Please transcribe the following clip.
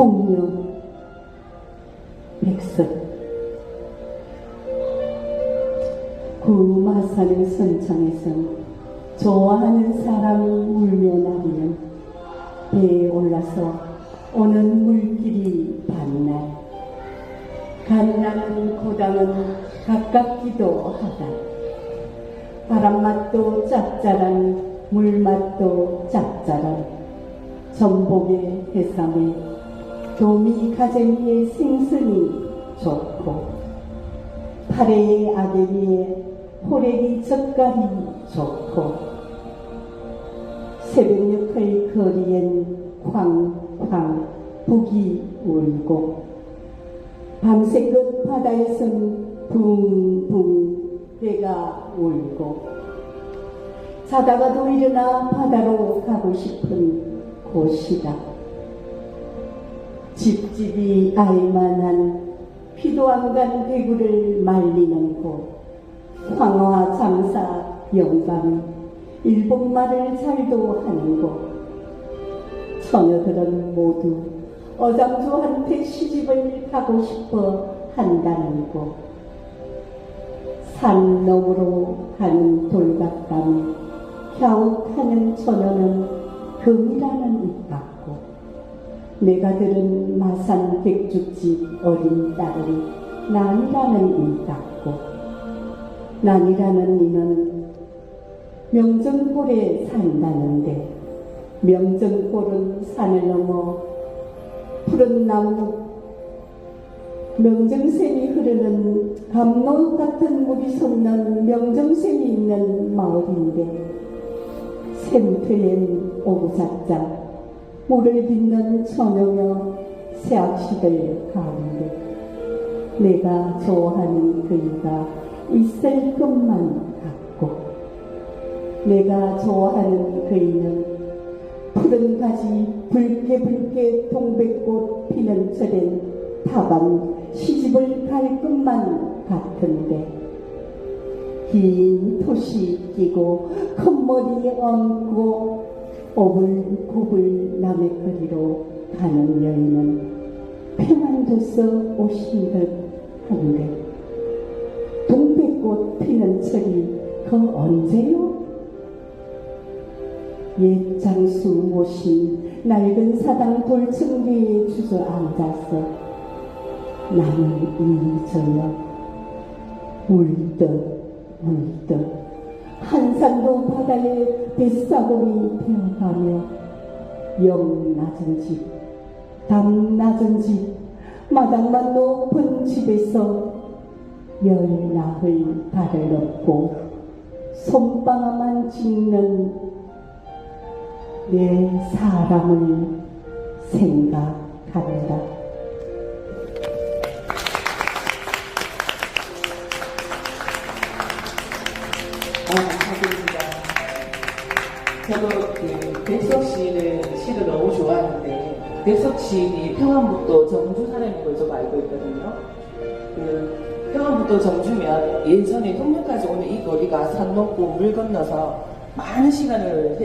풍류, 백석, 구마산의 선창에서 좋아하는 사람이 울며 나면 배에 올라서 오는 물길이 반날. 간나는 고당은 가깝기도 하다. 바람맛도 짭짤한 물맛도 짭짤한 전복의 해삼에 도미 가재미의 생선이 좋고 파래의 아대리에 호래기 젓갈이 좋고 새벽녘의 거리엔 쾅쾅 북이 울고 밤새 끝 바다에선 붕붕 배가 울고 자다가도 일어나 바다로 가고 싶은 곳이다. 집집이 알만한 피도 안간 대구를 말리는 곳. 황화 장사 영감 일본말을 잘도 하는 곳. 처녀들은 모두 어장조한테 시집을 가고 싶어 한다는 곳. 산 너머로 가는 돌갓감이 갸웃하는 처녀는 금이라는 입 같고 내가 들은 마산 백죽집 어린 딸이 난이라는 이 같고 난이라는 이는 명정골에 산다는데 명정골은 산을 넘어 푸른 나무 명정샘이 흐르는 감로 같은 물이 솟는 명정샘이 있는 마을인데 샘터엔 오구작자 물을 빚는 처녀며 새학시들 가운데 내가 좋아하는 그이가 있을 것만 같고 내가 좋아하는 그이는 푸른 가지 붉게 붉게 동백꽃 피는 절엔 다방 시집을 갈 것만 같은데 긴 토시 끼고 큰 머리 얹고 오불구불 남의 거리로 가는 여인은 평안도서 오신 듯 한데 동백꽃 피는 철이 그 언제요? 옛 장수 모신 낡은 사당 돌층 위에 주저앉아서 나는 이 저녁 울듯 울듯 한산도 바다에 뱃사공이 되어가며 영 낮은 집, 담 낮은 집, 마당만 높은 집에서 열 나흘 달을 얻고 손방아만 찍는 내 사람을 생각한다. 저도 그 백석 시인의 시를 너무 좋아하는데 백석 시인이 평안북도 정주 사람인 걸 좀 알고 있거든요. 그 평안북도 정주면 예전에 동면까지 오는 이 거리가 산 넘고 물 건너서 많은 시간을